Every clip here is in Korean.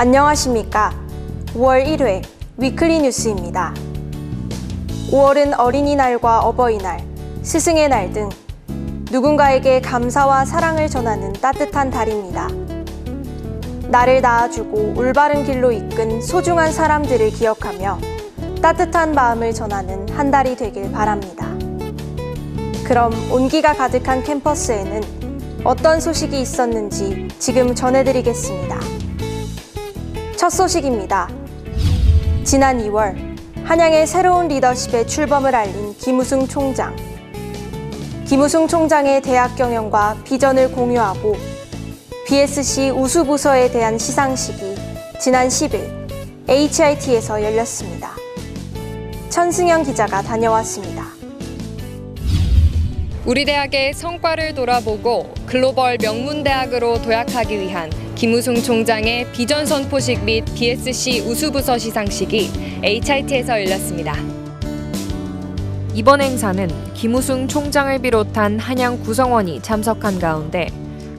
안녕하십니까. 5월 1회 위클리 뉴스입니다. 5월은 어린이날과 어버이날, 스승의 날 등 누군가에게 감사와 사랑을 전하는 따뜻한 달입니다. 나를 낳아주고 올바른 길로 이끈 소중한 사람들을 기억하며 따뜻한 마음을 전하는 한 달이 되길 바랍니다. 그럼 온기가 가득한 캠퍼스에는 어떤 소식이 있었는지 지금 전해드리겠습니다. 첫 소식입니다. 지난 2월 한양의 새로운 리더십의 출범을 알린 김우승 총장. 김우승 총장의 대학 경영과 비전을 공유하고 BSC 우수 부서에 대한 시상식이 지난 10일 HIT에서 열렸습니다. 천승현 기자가 다녀왔습니다. 우리 대학의 성과를 돌아보고 글로벌 명문대학으로 도약하기 위한 김우승 총장의 비전 선포식 및 BSC 우수부서 시상식이 HIT에서 열렸습니다. 이번 행사는 김우승 총장을 비롯한 한양 구성원이 참석한 가운데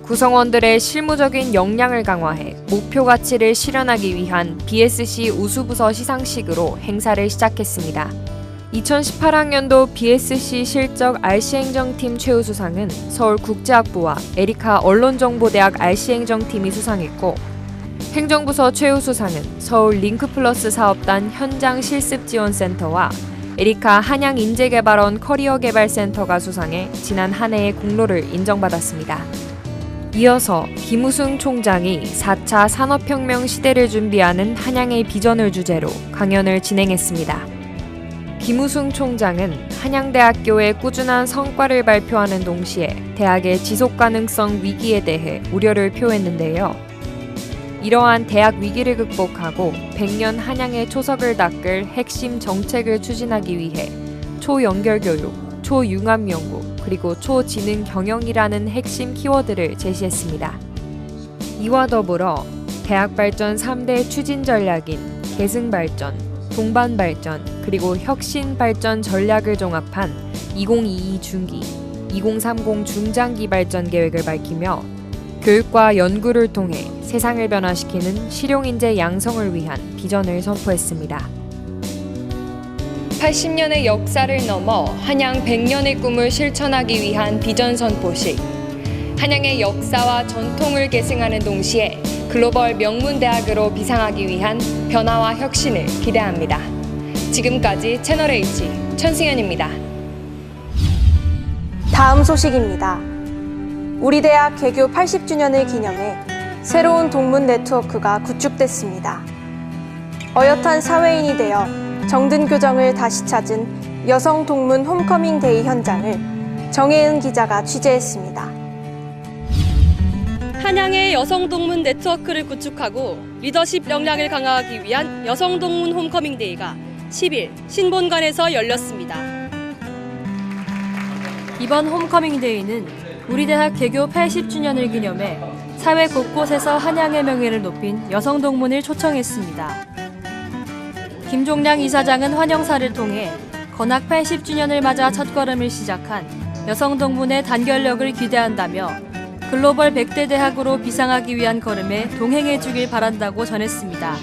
구성원들의 실무적인 역량을 강화해 목표 가치를 실현하기 위한 BSC 우수부서 시상식으로 행사를 시작했습니다. 2018학년도 BSC 실적 RC 행정팀 최우 수상은 서울 국제학부와 에리카 언론정보대학 RC 행정팀이 수상했고 행정부서 최우 수상은 서울 링크플러스 사업단 현장 실습 지원센터와 에리카 한양 인재개발원 커리어 개발센터가 수상해 지난 한 해의 공로를 인정받았습니다. 이어서 김우승 총장이 4차 산업혁명 시대를 준비하는 한양의 비전을 주제로 강연을 진행했습니다. 김우승 총장은 한양대학교의 꾸준한 성과를 발표하는 동시에 대학의 지속 가능성 위기에 대해 우려를 표했는데요. 이러한 대학 위기를 극복하고 100년 한양의 초석을 닦을 핵심 정책을 추진하기 위해 초연결 교육, 초융합 연구, 그리고 초지능 경영이라는 핵심 키워드를 제시했습니다. 이와 더불어 대학 발전 3대 추진 전략인 계승 발전, 동반 발전, 그리고 혁신 발전 전략을 종합한 2022 중기, 2030 중장기 발전 계획을 밝히며 교육과 연구를 통해 세상을 변화시키는 실용인재 양성을 위한 비전을 선포했습니다. 80년의 역사를 넘어 한양 100년의 꿈을 실천하기 위한 비전 선포식. 한양의 역사와 전통을 계승하는 동시에 글로벌 명문대학으로 비상하기 위한 변화와 혁신을 기대합니다. 지금까지 채널H 천승현입니다. 다음 소식입니다. 우리 대학 개교 80주년을 기념해 새로운 동문 네트워크가 구축됐습니다. 어엿한 사회인이 되어 정든 교정을 다시 찾은 여성 동문 홈커밍 데이 현장을 정혜은 기자가 취재했습니다. 한양의 여성 동문 네트워크를 구축하고 리더십 역량을 강화하기 위한 여성 동문 홈커밍 데이가 10일 신본관에서 열렸습니다. 이번 홈커밍 데이는 우리 대학 개교 80주년을 기념해 사회 곳곳에서 한양의 명예를 높인 여성 동문을 초청했습니다. 김종량 이사장은 환영사를 통해 건학 80주년을 맞아 첫걸음을 시작한 여성 동문의 단결력을 기대한다며 글로벌 100대 대학으로 비상하기 위한 걸음에 동행해 주길 바란다고 전했습니다.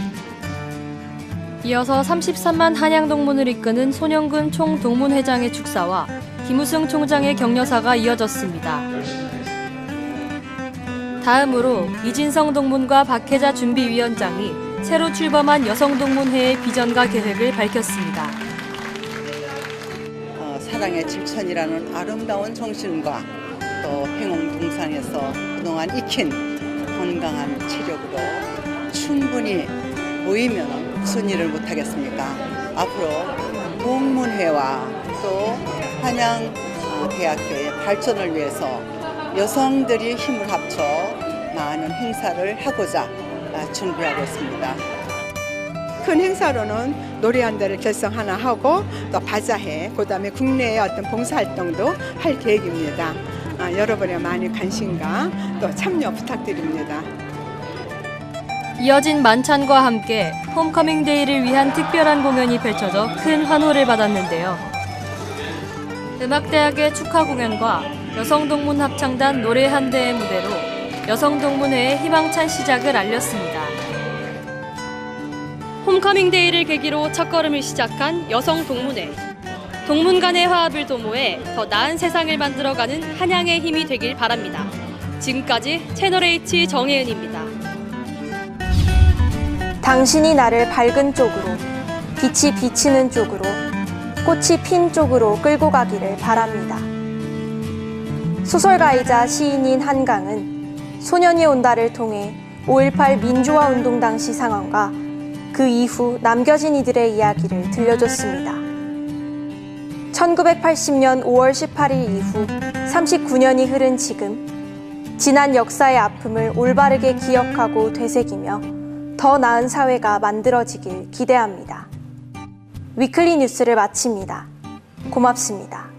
이어서 33만 한양 동문을 이끄는 손영근 총 동문회장의 축사와 김우승 총장의 격려사가 이어졌습니다. 다음으로 이진성 동문과 박혜자 준비위원장이 새로 출범한 여성동문회의 비전과 계획을 밝혔습니다. 어, 사랑의 질천이라는 아름다운 정신과 또 행운동산에서 그동안 익힌 건강한 체력으로 충분히 모이면 무슨 일을 못하겠습니까? 앞으로 동문회와 또 한양 어, 대학교의 발전을 위해서 여성들이 힘을 합쳐 많은 행사를 하고자 아, 준비하고 있습니다. 큰 행사로는 노래 한 대를 결성 하나 하고 또 바자회, 그다음에 국내의 어떤 봉사활동도 할 계획입니다. 아, 여러분의 많은 관심과 또 참여 부탁드립니다. 이어진 만찬과 함께 홈커밍 데이를 위한 특별한 공연이 펼쳐져 큰 환호를 받았는데요. 음악대학의 축하 공연과 여성동문 합창단 노래 한 대의 무대로 여성동문회의 희망찬 시작을 알렸습니다. 홈커밍 데이를 계기로 첫걸음을 시작한 여성 동문회. 동문 간의 화합을 도모해 더 나은 세상을 만들어가는 한양의 힘이 되길 바랍니다. 지금까지 채널H 정혜은입니다. 당신이 나를 밝은 쪽으로, 빛이 비치는 쪽으로, 꽃이 핀 쪽으로 끌고 가기를 바랍니다. 소설가이자 시인인 한강은 소년이 온다를 통해 5.18 민주화 운동 당시 상황과 그 이후 남겨진 이들의 이야기를 들려줬습니다. 1980년 5월 18일 이후 39년이 흐른 지금, 지난 역사의 아픔을 올바르게 기억하고 되새기며 더 나은 사회가 만들어지길 기대합니다. 위클리 뉴스를 마칩니다. 고맙습니다.